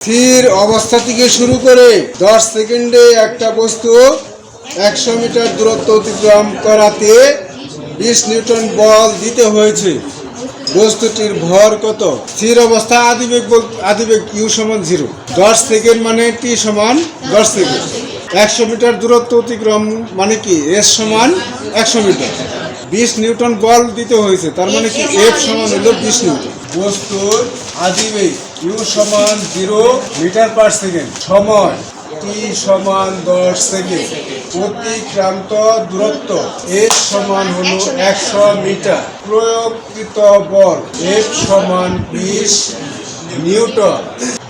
স্থির অবস্থা থেকে শুরু করে দশ সেকেন্ডে একটা বস্তু একশো মিটার দূরত্ব অতিক্রম করাতে বিশ নিউটন বল দিতে হয়েছে। বস্তুটির ভর কত? স্থির অবস্থা আদিবেগ আদিবেগ ইউ সমান জিরো। দশ সেকেন্ড মানে টি সমান দশ সেকেন্ড। একশো মিটার দূরত্ব অতিক্রম মানে কি? এস সমান একশো মিটার। বিশ নিউটন বল দিতে হয়েছে। তার মানে কি এফ সমান হলো বিশ নিউটন। বস্তুর আদিবেগ ইউ সমান জিরো মিটার পার সেকেন্ড সময় টি সমান দশ সেকেন্ড অতিক্রান্ত দূরত্ব এফ সমান হলো একশো মিটার। প্রয়োগকৃত বল এফ সমান বিশ নিউটন।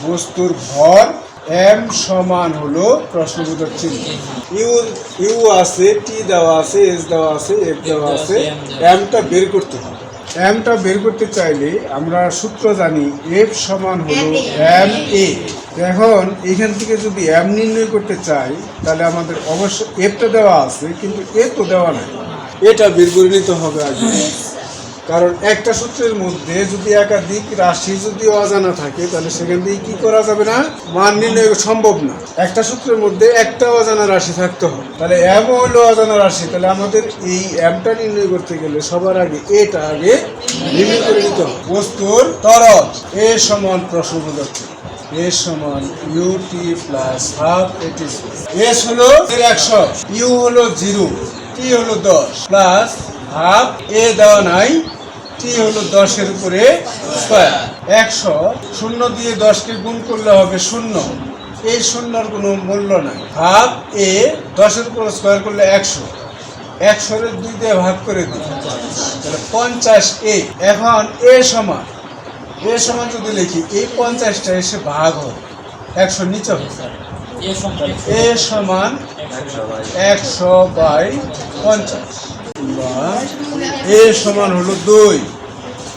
বস্তুর ভর এম সমান হলো প্রশ্নবোধক চিহ্ন। ইউ ইউ আছে টি দেওয়া আছে এস দেওয়া আছে এফ দেওয়া আছে। এমটা বের করতে হবে। এমটা বের করতে চাইলে আমরা সূত্র জানি এফ সমান হলো এম এ। এখন এখান থেকে যদি এম নির্ণয় করতে চাই তাহলে আমাদের অবশ্য এফটা দেওয়া আছে কিন্তু এ তো দেওয়া নাই। এটা বের করে নিতে হবে আগে। কারণ একটা সূত্রের মধ্যে যদি একাধিক রাশি যদি অজানা থাকে, তাহলে সেখান থেকে কি করা যাবে না? মান নির্ণয় সম্ভব না। একটা সূত্রের মধ্যে একটা অজানা রাশি থাকতে হবে। তাহলে এম হলো অজানা রাশি। তাহলে আমাদের এই এমটা নির্ণয় করতে গেলে সবার আগে এটা আগে নির্ণয় করে নিতে হবে। বস্তুর তরল। এ সমান প্রশ্ন প্রশ্নবোধক এ সমান ইউটি প্লাস হাফ এটি এস হলো একশো। ইউ হলো জিরো টি হলো দশ। প্লাস হাফ এ দেওয়া নাই। টি হলো দশের উপরে স্কোয়ার একশো শূন্য দিয়ে দশকে গুণ করলে হবে শূন্য। এই শূন্যর কোনো মূল্য নাই। হাফ এ দশের উপর স্কোয়ার করলে একশো। একশোর দুই দিয়ে ভাগ করে দিই। তাহলে পঞ্চাশ এ। এখন এ সমান। এ সমান যদি লিখি এই পঞ্চাশটা এসে ভাগ হবে। একশো নিচে হবে। এ সমান একশো বাই পঞ্চাশ। এ সমান হলো দুই।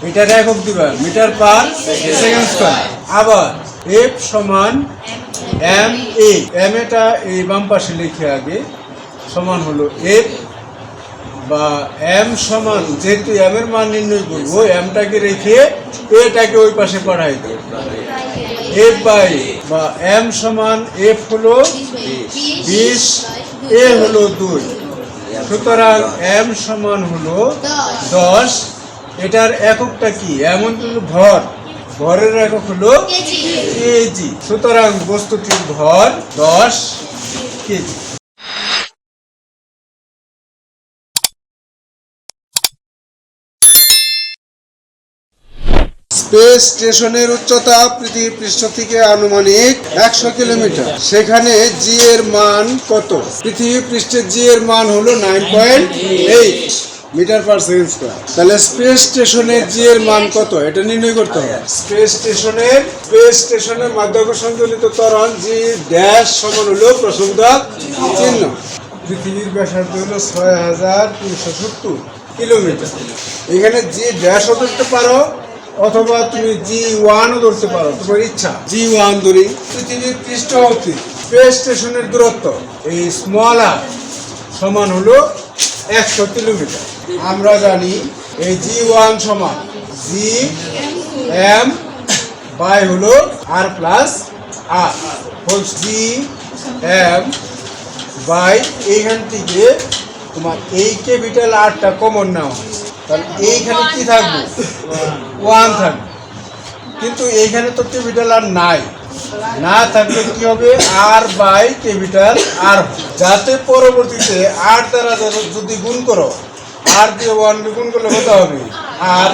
এটার একক দিবা মিটার পার সেকেন্ড স্কোয়ার। আবার এফ সমান এম এ। এম এটা এই বাম পাশে লিখে আগে সমান হলো এফ বা এম সমান, যেহেতু এম এর মান নির্ণয় করব, এমটাকে রেখে এটাকে ওই পাশে পাঠাই দেবো এফ বাই বা এম সমান এফ হলো বিশ। এ হলো দুই। সুতরাং এম সমান হলো দশ। এটার এককটা কি? এমন ভর। ভরের একক হলো কেজি। সুতরাং বস্তুটির ভর দশ কেজি। স্পেস স্টেশনের উচ্চতা পৃথিবী পৃষ্ঠ থেকে আনুমানিক একশো কিলোমিটার। সেখানে জি এর মান কত? পৃথিবী পৃষ্ঠের জি এর মান হলো nine point eight metre per second square তাহলে স্পেস স্টেশনের জি এর মান কত? এটা নির্ণয় করতে হবে। স্পেস স্টেশনের স্পেস স্টেশনের মাধ্যাকর্ষণ জনিত ত্বরণ জি ড্যাশ সমান হলো প্রসঙ্গক চিহ্ন। পৃথিবীর ব্যাসার্ধ হলো ছয় হাজার তিনশো সত্তর কিলোমিটার। এখানে জি ড্যাশ ধরতে পারো। অথবা তুমি জি ওয়ানও ধরতে পারো তোমার ইচ্ছা। জি ওয়ান ধরি। পৃথিবীর পৃষ্ঠ অবধি স্পেস স্টেশনের দূরত্ব এই স্মল আর সমান হলো একশো কিলোমিটার। আমরা জানি এই জি ওয়ান সমান জি এম বাই হলো R plus R whole G M by এইখান থেকে তোমার এই ক্যাপিটাল আরটা কমন নেওয়া হয়। তাহলে এইখানে কি থাকবে? ওয়ান থাকবে। কিন্তু এইখানে তো ক্যাপিটাল আর নাই। না থাকলে কি হবে? আর বাই ক্যাপিটাল আর যাতে পরবর্তীতে আর দ্বারা যদি গুণ করো আর দিয়ে ওয়ান গুণ করলে কত হবে? আর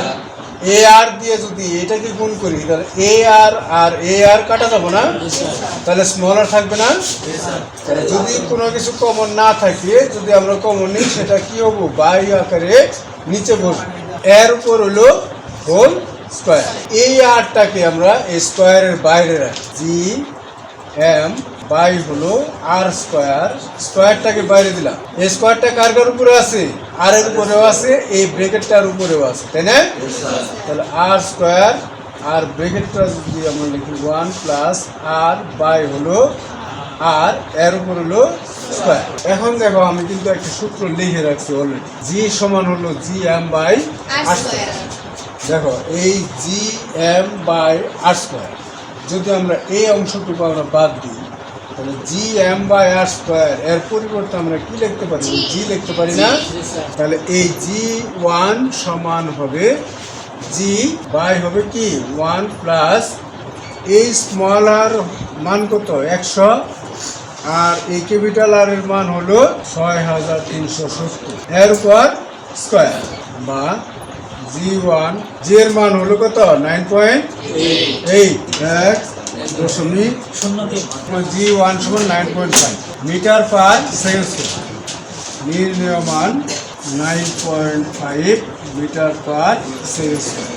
এ আর দিয়ে যদি এটাকে গুণ করি, তাহলে এ আর আর এ আর কাটা যাব না? তাহলে স্মল আর থাকবে না? যদি কোনো কিছু কমন না থাকে, যদি আমরা কমন নিই, সেটা কি হব? বাই আকারে নিচে বসবো। এর উপর হলো হোল স্কোয়ার। এই আরটাকে আমরা এই স্কোয়ারের বাইরে রাখি। জি এম বাই হলো আর স্কোয়ার। স্কোয়ারটাকে বাইরে দিলাম। এই স্কোয়ারটা কার কার উপরে আছে? আর এর উপরেও আছে এই ব্রেকেটটার উপরেও আছে তাই না? তাহলে আর স্কোয়ার আর ব্রেকেটটা যদি আমরা লিখি ওয়ান প্লাস আর বাই হলো আর এর উপর হলো স্কোয়ার এখন দেখো আমি কিন্তু একটা সূত্র লিখে রাখছি অলরেডি জি সমান হলো জি এম বাই আর দেখো এই G M by R square যদি আমরা এই অংশটুকু আমরা বাদ দিই তাহলে G M by R square এর পরিবর্তে আমরা কি লিখতে পারি? জি লিখতে পারি না? তাহলে এই জি ওয়ান সমান হবে জি বাই হবে কি? ওয়ান প্লাস এই স্মল আর মান কত? একশো। আর এই ক্যাপিটাল আর এর মান হলো ছয় হাজার তিনশো সত্তর। এর উপর স্কোয়ার বা জি ওয়ান জি এর মান হলো কত? নাইন পয়েন্ট এইট, এক দশমিক শূন্য জি ওয়ান সমান nine point five metre per second square নির্ণয় মান nine point five metre per second square